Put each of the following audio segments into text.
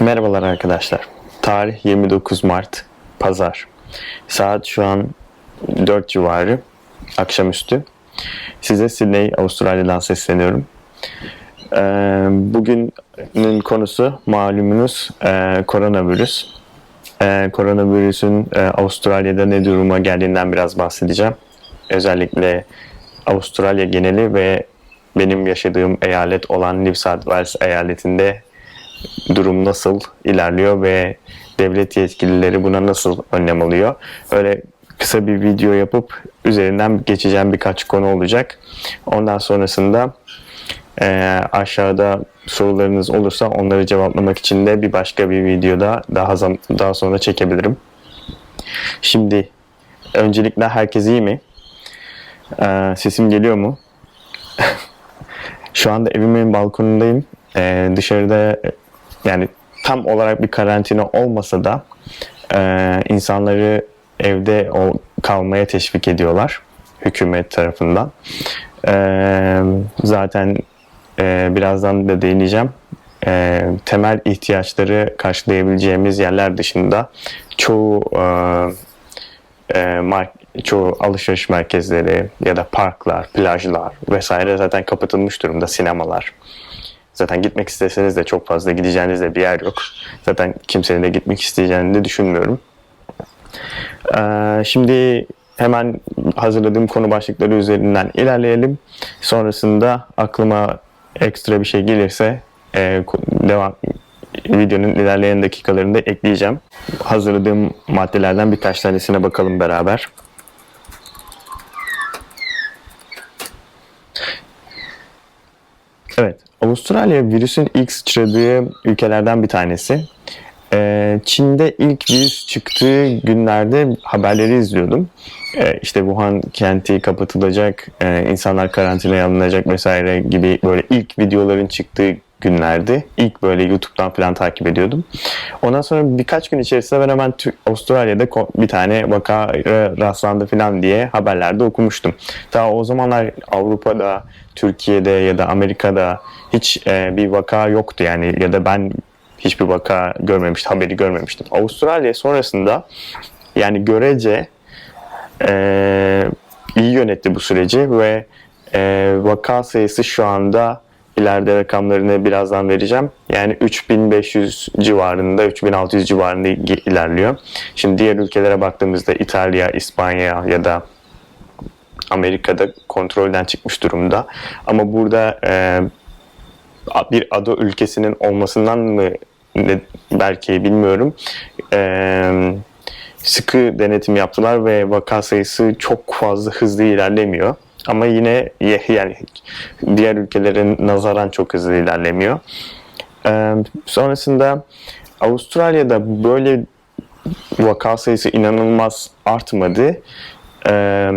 Merhabalar arkadaşlar. Tarih 29 Mart Pazar. Saat şu an 4 civarı akşamüstü. Size Sydney, Avustralya'dan sesleniyorum. Ee, bugünün konusu malumunuz e, koronavirüs. Ee, koronavirüsün e, Avustralya'da ne duruma geldiğinden biraz bahsedeceğim. Özellikle Avustralya geneli ve benim yaşadığım eyalet olan New South Wales eyaletinde durum nasıl ilerliyor ve devlet yetkilileri buna nasıl önlem alıyor? Öyle kısa bir video yapıp üzerinden geçeceğim birkaç konu olacak. Ondan sonrasında eee, aşağıda sorularınız olursa onları cevaplamak için de bir başka bir videoda daha daha sonra çekebilirim. Şimdi öncelikle herkes iyi mi? Eee, sesim geliyor mu? Şu anda evimin balkonundayım. Ee, dışarıda e, yani tam olarak bir karantina olmasa da e, insanları evde o kalmaya teşvik ediyorlar hükümet tarafından. Ee, zaten e, birazdan da değineceğim. Ee, temel ihtiyaçları karşılayabileceğimiz yerler dışında çoğu e, e, mark- çoğu alışveriş merkezleri ya da parklar, plajlar vesaire zaten kapatılmış durumda sinemalar. Zaten gitmek isteseniz de çok fazla gideceğiniz de bir yer yok. Zaten kimsenin de gitmek isteyeceğini de düşünmüyorum. Ee, şimdi hemen hazırladığım konu başlıkları üzerinden ilerleyelim. Sonrasında aklıma ekstra bir şey gelirse e, devam videonun ilerleyen dakikalarında ekleyeceğim. Hazırladığım maddelerden birkaç tanesine bakalım beraber. Evet, Avustralya virüsün ilk sıçradığı ülkelerden bir tanesi. Ee, Çin'de ilk virüs çıktığı günlerde haberleri izliyordum. Ee, işte Wuhan kenti kapatılacak, e, insanlar karantinaya alınacak vesaire gibi böyle ilk videoların çıktığı günlerdi. İlk böyle YouTube'dan falan takip ediyordum. Ondan sonra birkaç gün içerisinde ben hemen Avustralya'da bir tane vaka rastlandı falan diye haberlerde okumuştum. Daha o zamanlar Avrupa'da, Türkiye'de ya da Amerika'da hiç e, bir vaka yoktu yani ya da ben hiçbir vaka görmemiştim, haberi görmemiştim. Avustralya sonrasında yani görece e, iyi yönetti bu süreci ve e, vaka sayısı şu anda ileride rakamlarını birazdan vereceğim. Yani 3500 civarında, 3600 civarında ilerliyor. Şimdi diğer ülkelere baktığımızda İtalya, İspanya ya da Amerika'da kontrolden çıkmış durumda. Ama burada e, bir ada ülkesinin olmasından mı ne, belki bilmiyorum. E, sıkı denetim yaptılar ve vaka sayısı çok fazla hızlı ilerlemiyor. Ama yine yani diğer ülkelerin nazaran çok hızlı ilerlemiyor. Ee, sonrasında Avustralya'da böyle vaka sayısı inanılmaz artmadı. Ee,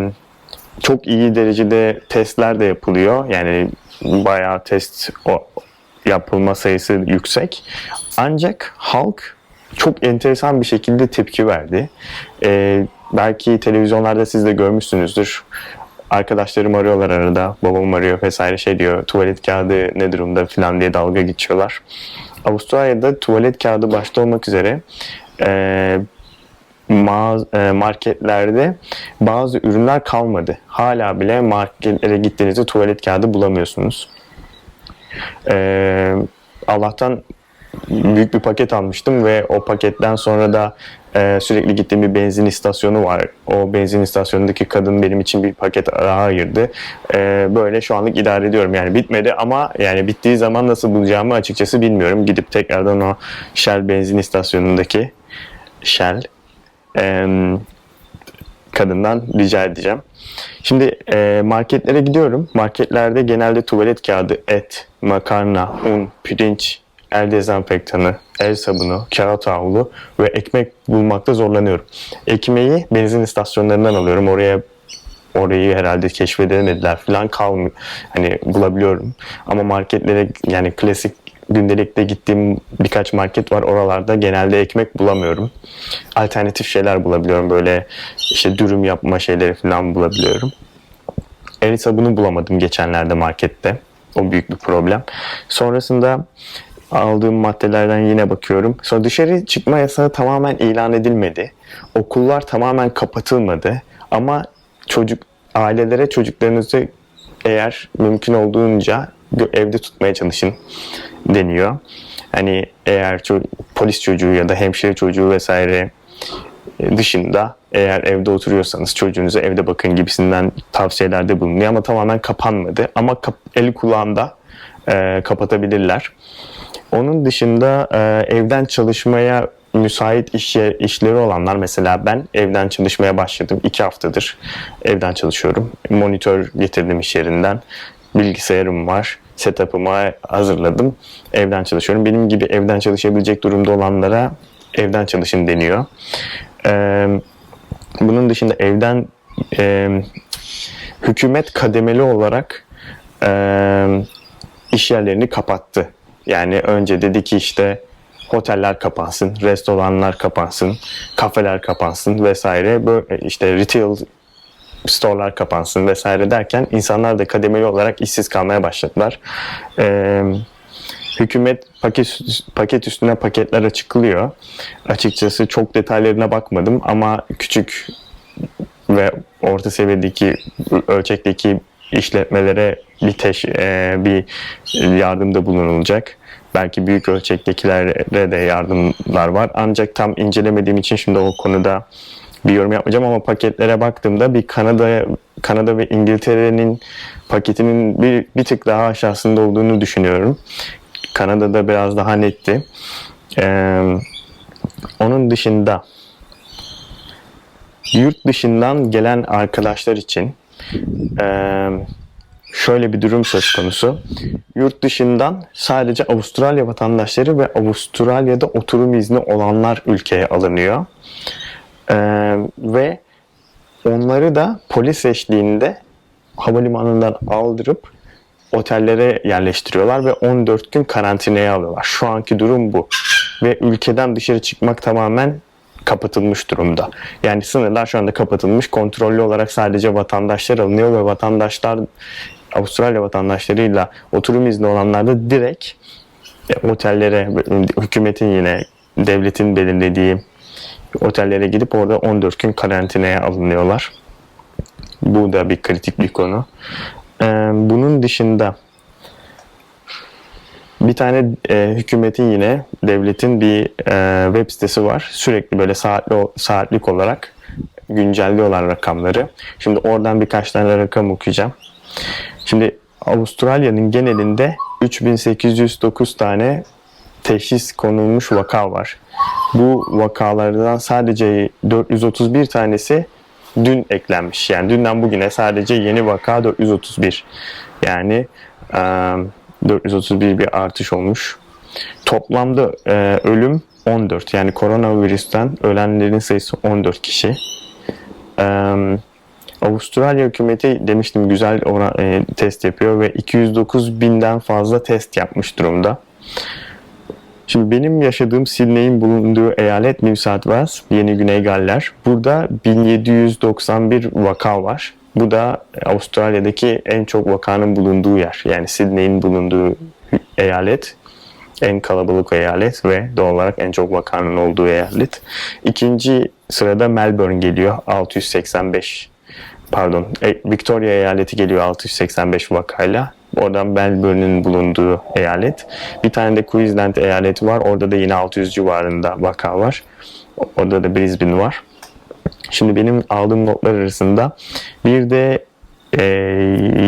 çok iyi derecede testler de yapılıyor. Yani bayağı test o, yapılma sayısı yüksek. Ancak halk çok enteresan bir şekilde tepki verdi. Ee, belki televizyonlarda siz de görmüşsünüzdür. Arkadaşlarım arıyorlar arada, babam arıyor vesaire şey diyor, tuvalet kağıdı ne durumda falan diye dalga geçiyorlar. Avustralya'da tuvalet kağıdı başta olmak üzere e, ma- marketlerde bazı ürünler kalmadı. Hala bile marketlere gittiğinizde tuvalet kağıdı bulamıyorsunuz. E, Allah'tan büyük bir paket almıştım ve o paketten sonra da e, sürekli gittiğim bir benzin istasyonu var. O benzin istasyonundaki kadın benim için bir paket daha ayırdı. E, böyle şu anlık idare ediyorum. Yani bitmedi ama yani bittiği zaman nasıl bulacağımı açıkçası bilmiyorum. Gidip tekrardan o Shell benzin istasyonundaki Shell e, kadından rica edeceğim. Şimdi e, marketlere gidiyorum. Marketlerde genelde tuvalet kağıdı, et, makarna, un, pirinç, el dezenfektanı, el sabunu, kağıt havlu ve ekmek bulmakta zorlanıyorum. Ekmeği benzin istasyonlarından alıyorum. Oraya orayı herhalde keşfedemediler falan kalmıyor. Hani bulabiliyorum. Ama marketlere yani klasik gündelikte gittiğim birkaç market var. Oralarda genelde ekmek bulamıyorum. Alternatif şeyler bulabiliyorum. Böyle işte dürüm yapma şeyleri falan bulabiliyorum. El sabunu bulamadım geçenlerde markette. O büyük bir problem. Sonrasında aldığım maddelerden yine bakıyorum. Sonra dışarı çıkma yasağı tamamen ilan edilmedi. Okullar tamamen kapatılmadı. Ama çocuk ailelere çocuklarınızı eğer mümkün olduğunca evde tutmaya çalışın deniyor. Hani eğer ço- polis çocuğu ya da hemşire çocuğu vesaire e, dışında eğer evde oturuyorsanız çocuğunuza evde bakın gibisinden tavsiyelerde bulunuyor ama tamamen kapanmadı. Ama kap- eli kulağında e, kapatabilirler. Onun dışında e, evden çalışmaya müsait iş işleri olanlar mesela ben evden çalışmaya başladım. iki haftadır evden çalışıyorum. Monitör getirdim iş yerinden. Bilgisayarım var. Setup'ımı hazırladım. Evden çalışıyorum. Benim gibi evden çalışabilecek durumda olanlara evden çalışın deniyor. Ee, bunun dışında evden e, hükümet kademeli olarak e, iş yerlerini kapattı. Yani önce dedi ki işte oteller kapansın, restoranlar kapansın, kafeler kapansın vesaire. Böyle işte retail storelar kapansın vesaire derken insanlar da kademeli olarak işsiz kalmaya başladılar. Ee, hükümet paket paket üstüne paketler açıklıyor. Açıkçası çok detaylarına bakmadım ama küçük ve orta seviyedeki ölçekteki işletmelere bir teş, e, bir yardımda bulunulacak. Belki büyük ölçektekilere de yardımlar var. Ancak tam incelemediğim için şimdi o konuda bir yorum yapmayacağım ama paketlere baktığımda bir Kanada Kanada ve İngiltere'nin paketinin bir, bir tık daha aşağısında olduğunu düşünüyorum. Kanada'da biraz daha netti. Ee, onun dışında yurt dışından gelen arkadaşlar için ee, şöyle bir durum söz konusu. Yurt dışından sadece Avustralya vatandaşları ve Avustralya'da oturum izni olanlar ülkeye alınıyor. Ee, ve onları da polis eşliğinde havalimanından aldırıp otellere yerleştiriyorlar ve 14 gün karantinaya alıyorlar. Şu anki durum bu. Ve ülkeden dışarı çıkmak tamamen kapatılmış durumda. Yani sınırlar şu anda kapatılmış. Kontrollü olarak sadece vatandaşlar alınıyor ve vatandaşlar Avustralya vatandaşlarıyla oturum izni olanlar da direkt e, otellere, hükümetin yine devletin belirlediği otellere gidip orada 14 gün karantinaya alınıyorlar. Bu da bir kritik bir konu. Bunun dışında bir tane e, hükümetin yine devletin bir e, web sitesi var. Sürekli böyle saatli saatlik olarak güncelliyorlar rakamları. Şimdi oradan birkaç tane rakam okuyacağım. Şimdi Avustralya'nın genelinde 3809 tane teşhis konulmuş vaka var. Bu vakalardan sadece 431 tanesi dün eklenmiş. Yani dünden bugüne sadece yeni vaka 431. Yani e, 431 bir artış olmuş. Toplamda e, ölüm 14. Yani koronavirüsten ölenlerin sayısı 14 kişi. E, Avustralya hükümeti demiştim güzel ona, e, test yapıyor ve 209 binden fazla test yapmış durumda. Şimdi benim yaşadığım Sydney'in bulunduğu eyalet New South Wales, Yeni Güney Galler. Burada 1791 vaka var. Bu da Avustralya'daki en çok vakanın bulunduğu yer. Yani Sydney'in bulunduğu eyalet en kalabalık eyalet ve doğal olarak en çok vakanın olduğu eyalet. İkinci sırada Melbourne geliyor 685 pardon Victoria eyaleti geliyor 685 vakayla. Oradan Melbourne'in bulunduğu eyalet. Bir tane de Queensland eyaleti var. Orada da yine 600 civarında vaka var. Orada da Brisbane var. Şimdi benim aldığım notlar arasında bir de e,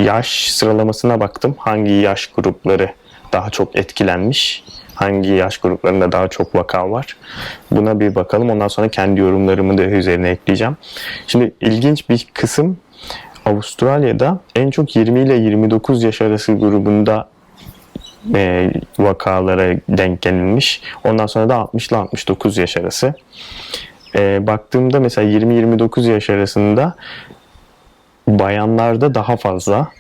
yaş sıralamasına baktım. Hangi yaş grupları daha çok etkilenmiş? Hangi yaş gruplarında daha çok vaka var? Buna bir bakalım. Ondan sonra kendi yorumlarımı da üzerine ekleyeceğim. Şimdi ilginç bir kısım Avustralya'da en çok 20 ile 29 yaş arası grubunda e, vakalara denk gelinmiş. Ondan sonra da 60 ile 69 yaş arası. E, baktığımda mesela 20-29 yaş arasında bayanlarda daha fazla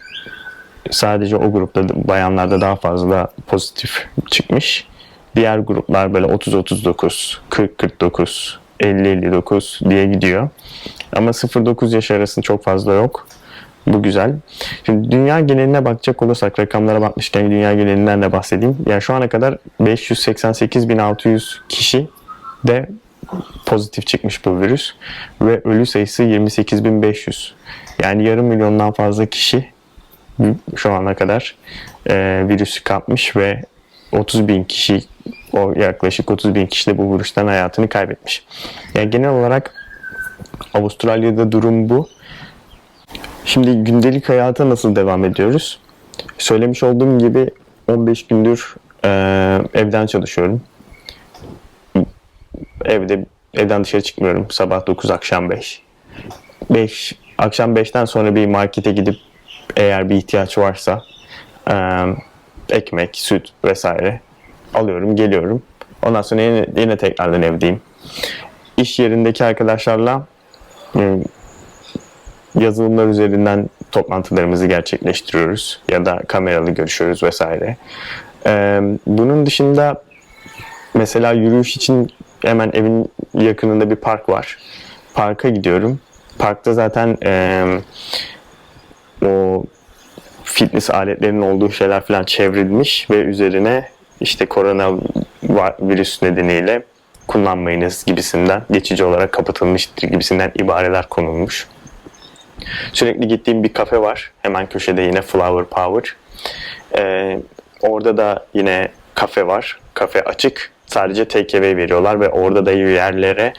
sadece o grupta bayanlarda daha fazla pozitif çıkmış. Diğer gruplar böyle 30-39, 40-49, 50-59 diye gidiyor. Ama 0-9 yaş arasında çok fazla yok. Bu güzel. Şimdi dünya geneline bakacak olursak rakamlara bakmışken dünya genelinden de bahsedeyim. Yani şu ana kadar 588.600 kişi de pozitif çıkmış bu virüs ve ölü sayısı 28.500. Yani yarım milyondan fazla kişi şu ana kadar e, virüsü kapmış ve 30 bin kişi o yaklaşık 30 bin kişi de bu virüsten hayatını kaybetmiş. Yani genel olarak Avustralya'da durum bu. Şimdi gündelik hayata nasıl devam ediyoruz? Söylemiş olduğum gibi 15 gündür e, evden çalışıyorum. Evde evden dışarı çıkmıyorum. Sabah 9 akşam 5. 5 akşam 5'ten sonra bir markete gidip eğer bir ihtiyaç varsa e, ekmek, süt vesaire alıyorum, geliyorum. Ondan sonra yine, yine tekrardan evdeyim. İş yerindeki arkadaşlarla e, yazılımlar üzerinden toplantılarımızı gerçekleştiriyoruz ya da kameralı görüşüyoruz vesaire. E, bunun dışında mesela yürüyüş için hemen evin yakınında bir park var. Parka gidiyorum. Parkta zaten e, o fitness aletlerinin olduğu şeyler falan çevrilmiş ve üzerine işte korona virüs nedeniyle kullanmayınız gibisinden geçici olarak kapatılmıştır gibisinden ibareler konulmuş. Sürekli gittiğim bir kafe var. Hemen köşede yine Flower Power. Ee, orada da yine kafe var. Kafe açık. Sadece take away veriyorlar ve orada da yerlere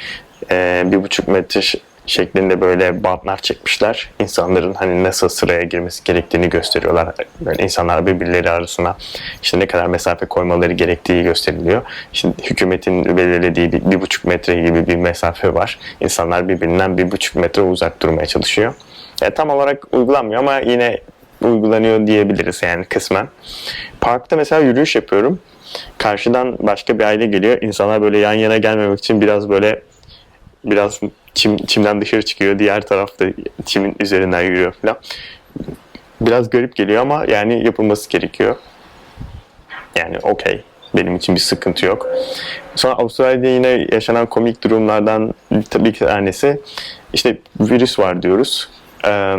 e, bir buçuk metre şeklinde böyle bantlar çekmişler. İnsanların hani nasıl sıraya girmesi gerektiğini gösteriyorlar. Böyle insanlar birbirleri arasına işte ne kadar mesafe koymaları gerektiği gösteriliyor. Şimdi hükümetin belirlediği bir, bir buçuk metre gibi bir mesafe var. İnsanlar birbirinden bir buçuk metre uzak durmaya çalışıyor. Yani tam olarak uygulanmıyor ama yine uygulanıyor diyebiliriz yani kısmen. Parkta mesela yürüyüş yapıyorum. Karşıdan başka bir aile geliyor. İnsanlar böyle yan yana gelmemek için biraz böyle biraz çim, çimden dışarı çıkıyor. Diğer tarafta çimin üzerinden yürüyor falan. Biraz garip geliyor ama yani yapılması gerekiyor. Yani okey. Benim için bir sıkıntı yok. Sonra Avustralya'da yine yaşanan komik durumlardan tabii ki tanesi işte virüs var diyoruz. Ee,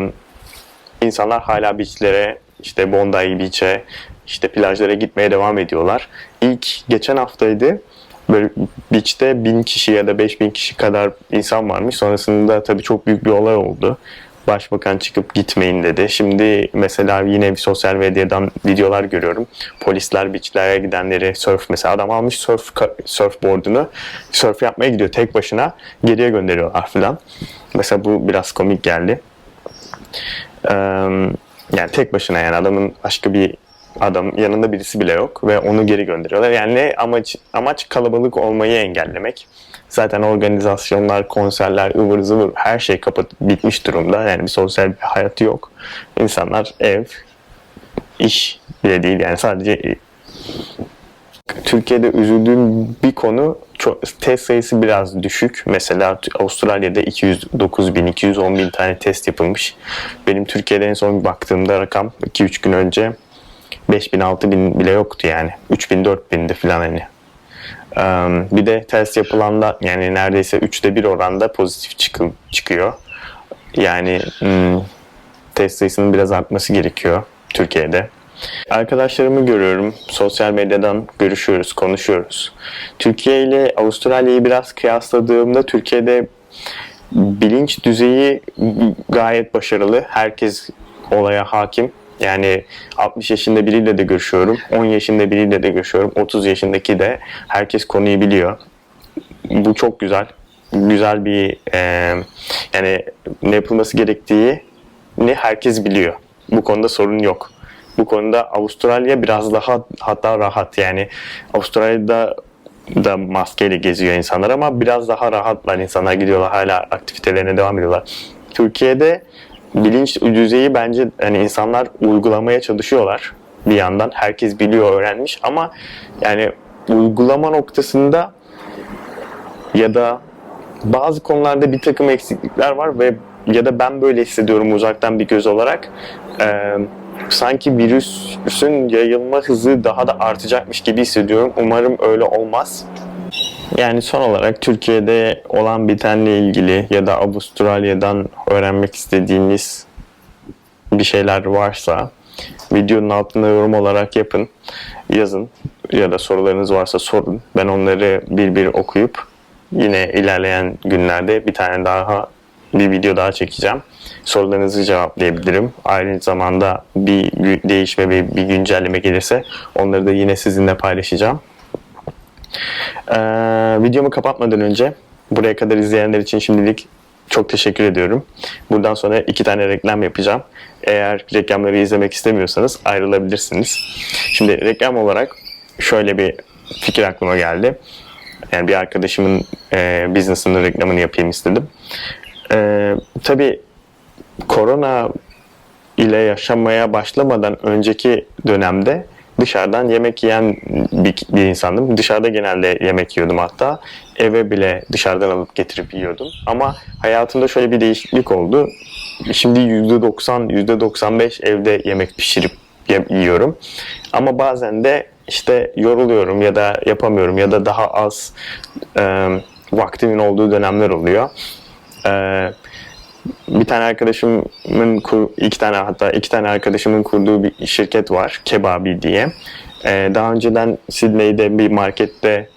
insanlar hala beachlere, işte Bondi Beach'e, işte plajlara gitmeye devam ediyorlar. İlk geçen haftaydı böyle beach'te bin kişi ya da beş bin kişi kadar insan varmış. Sonrasında tabii çok büyük bir olay oldu. Başbakan çıkıp gitmeyin dedi. Şimdi mesela yine bir sosyal medyadan videolar görüyorum. Polisler beachlere gidenleri surf mesela adam almış surf surfboard'unu surf yapmaya gidiyor tek başına geriye gönderiyorlar falan. Mesela bu biraz komik geldi. Ee, yani tek başına yani adamın başka bir adam yanında birisi bile yok ve onu geri gönderiyorlar. Yani ne amaç amaç kalabalık olmayı engellemek. Zaten organizasyonlar, konserler, ıvır zıvır her şey kapat bitmiş durumda. Yani bir sosyal bir hayatı yok. İnsanlar ev, iş bile değil yani sadece Türkiye'de üzüldüğüm bir konu çok, test sayısı biraz düşük. Mesela Avustralya'da 209 bin, 210 bin tane test yapılmış. Benim Türkiye'de en son baktığımda rakam 2-3 gün önce 5000 6000 bile yoktu yani. 3000 4000'di falan hani. Bir de test yapılanda yani neredeyse 3'te 1 oranda pozitif çıkı, çıkıyor. Yani hmm, test sayısının biraz artması gerekiyor Türkiye'de. Arkadaşlarımı görüyorum. Sosyal medyadan görüşüyoruz, konuşuyoruz. Türkiye ile Avustralya'yı biraz kıyasladığımda Türkiye'de bilinç düzeyi gayet başarılı. Herkes olaya hakim. Yani 60 yaşında biriyle de görüşüyorum, 10 yaşında biriyle de görüşüyorum, 30 yaşındaki de herkes konuyu biliyor. Bu çok güzel. Güzel bir e, yani ne yapılması gerektiğini herkes biliyor. Bu konuda sorun yok. Bu konuda Avustralya biraz daha hatta rahat yani Avustralya'da da maskeyle geziyor insanlar ama biraz daha rahatlar insanlar gidiyorlar hala aktivitelerine devam ediyorlar. Türkiye'de bilinç düzeyi bence hani insanlar uygulamaya çalışıyorlar bir yandan. Herkes biliyor, öğrenmiş ama yani uygulama noktasında ya da bazı konularda bir takım eksiklikler var ve ya da ben böyle hissediyorum uzaktan bir göz olarak. Ee, sanki virüsün yayılma hızı daha da artacakmış gibi hissediyorum. Umarım öyle olmaz. Yani son olarak Türkiye'de olan bitenle ilgili ya da Avustralya'dan öğrenmek istediğiniz bir şeyler varsa videonun altına yorum olarak yapın, yazın ya da sorularınız varsa sorun. Ben onları bir bir okuyup yine ilerleyen günlerde bir tane daha bir video daha çekeceğim. Sorularınızı cevaplayabilirim. Aynı zamanda bir değişme ve bir güncelleme gelirse onları da yine sizinle paylaşacağım. Ee, videomu kapatmadan önce buraya kadar izleyenler için şimdilik çok teşekkür ediyorum. Buradan sonra iki tane reklam yapacağım. Eğer reklamları izlemek istemiyorsanız ayrılabilirsiniz. Şimdi reklam olarak şöyle bir fikir aklıma geldi. Yani bir arkadaşımın e, business'ının reklamını yapayım istedim. E, tabii korona ile yaşamaya başlamadan önceki dönemde dışarıdan yemek yiyen bir, bir insandım. Dışarıda genelde yemek yiyordum hatta. Eve bile dışarıdan alıp getirip yiyordum. Ama hayatımda şöyle bir değişiklik oldu. Şimdi %90, %95 evde yemek pişirip yiyorum. Ama bazen de işte yoruluyorum ya da yapamıyorum ya da daha az e, vaktimin olduğu dönemler oluyor. E, bir tane arkadaşımın kur, iki tane hatta iki tane arkadaşımın kurduğu bir şirket var Kebabi diye. Ee, daha önceden Sydney'de bir markette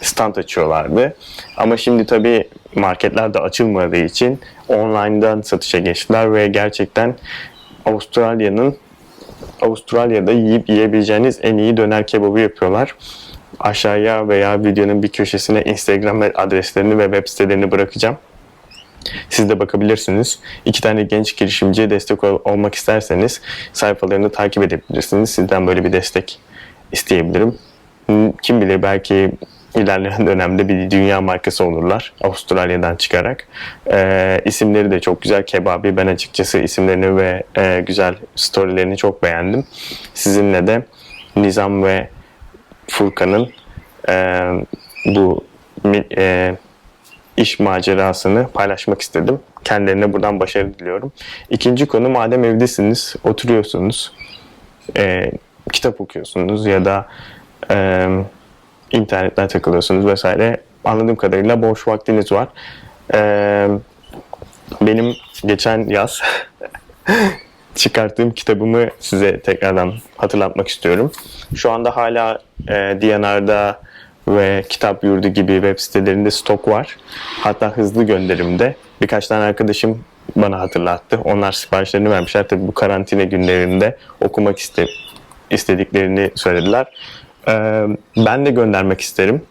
stand açıyorlardı. Ama şimdi tabii marketler de açılmadığı için online'dan satışa geçtiler ve gerçekten Avustralya'nın Avustralya'da yiyip yiyebileceğiniz en iyi döner kebabı yapıyorlar. Aşağıya veya videonun bir köşesine Instagram adreslerini ve web sitelerini bırakacağım. Siz de bakabilirsiniz. İki tane genç girişimciye destek ol- olmak isterseniz sayfalarını takip edebilirsiniz. Sizden böyle bir destek isteyebilirim. Hmm, Kim bilir belki ilerleyen dönemde bir dünya markası olurlar Avustralya'dan çıkarak. Ee, isimleri de çok güzel. Kebabi ben açıkçası isimlerini ve e, güzel storylerini çok beğendim. Sizinle de Nizam ve Furkan'ın e, bu e, iş macerasını paylaşmak istedim. Kendilerine buradan başarı diliyorum. İkinci konu madem evdesiniz, oturuyorsunuz, e, kitap okuyorsunuz ya da e, internetten takılıyorsunuz vesaire. Anladığım kadarıyla boş vaktiniz var. E, benim geçen yaz çıkarttığım kitabımı size tekrardan hatırlatmak istiyorum. Şu anda hala e, DNR'da ve Kitap Yurdu gibi web sitelerinde stok var. Hatta hızlı gönderimde. Birkaç tane arkadaşım bana hatırlattı. Onlar siparişlerini vermişler. Tabii bu karantina günlerinde okumak iste, istediklerini söylediler. Ee, ben de göndermek isterim.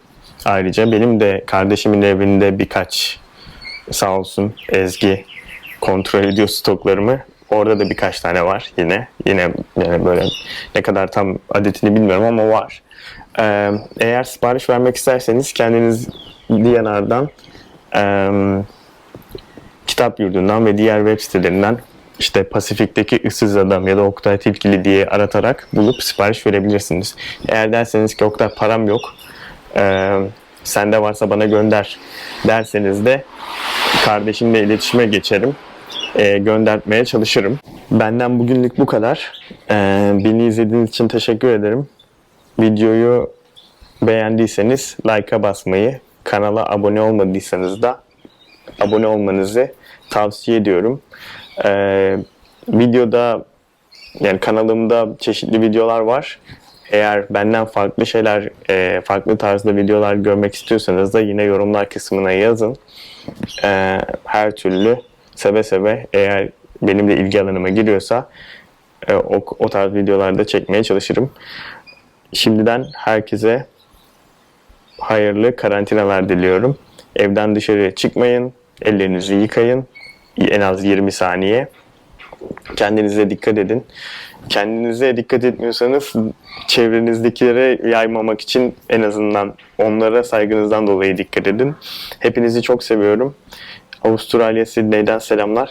Ayrıca benim de kardeşimin evinde birkaç sağ olsun Ezgi kontrol ediyor stoklarımı. Orada da birkaç tane var yine. Yine yani böyle ne kadar tam adetini bilmiyorum ama var. Ee, eğer sipariş vermek isterseniz kendiniz DNR'dan em, kitap yurdundan ve diğer web sitelerinden işte Pasifik'teki ıssız adam ya da Oktay Tilkili diye aratarak bulup sipariş verebilirsiniz. Eğer derseniz ki Oktay param yok, e, sende varsa bana gönder derseniz de kardeşimle iletişime geçerim. E, göndermeye çalışırım. Benden bugünlük bu kadar. E, beni izlediğiniz için teşekkür ederim. Videoyu beğendiyseniz like'a basmayı, kanala abone olmadıysanız da abone olmanızı tavsiye ediyorum. Ee, videoda yani kanalımda çeşitli videolar var. Eğer benden farklı şeyler, e, farklı tarzda videolar görmek istiyorsanız da yine yorumlar kısmına yazın. Ee, her türlü seve seve eğer benim de ilgi alanıma giriyorsa e, o, o tarz videolarda çekmeye çalışırım. Şimdiden herkese hayırlı karantinalar diliyorum. Evden dışarı çıkmayın, ellerinizi yıkayın en az 20 saniye. Kendinize dikkat edin. Kendinize dikkat etmiyorsanız çevrenizdekilere yaymamak için en azından onlara saygınızdan dolayı dikkat edin. Hepinizi çok seviyorum. Avustralya Sydney'den selamlar.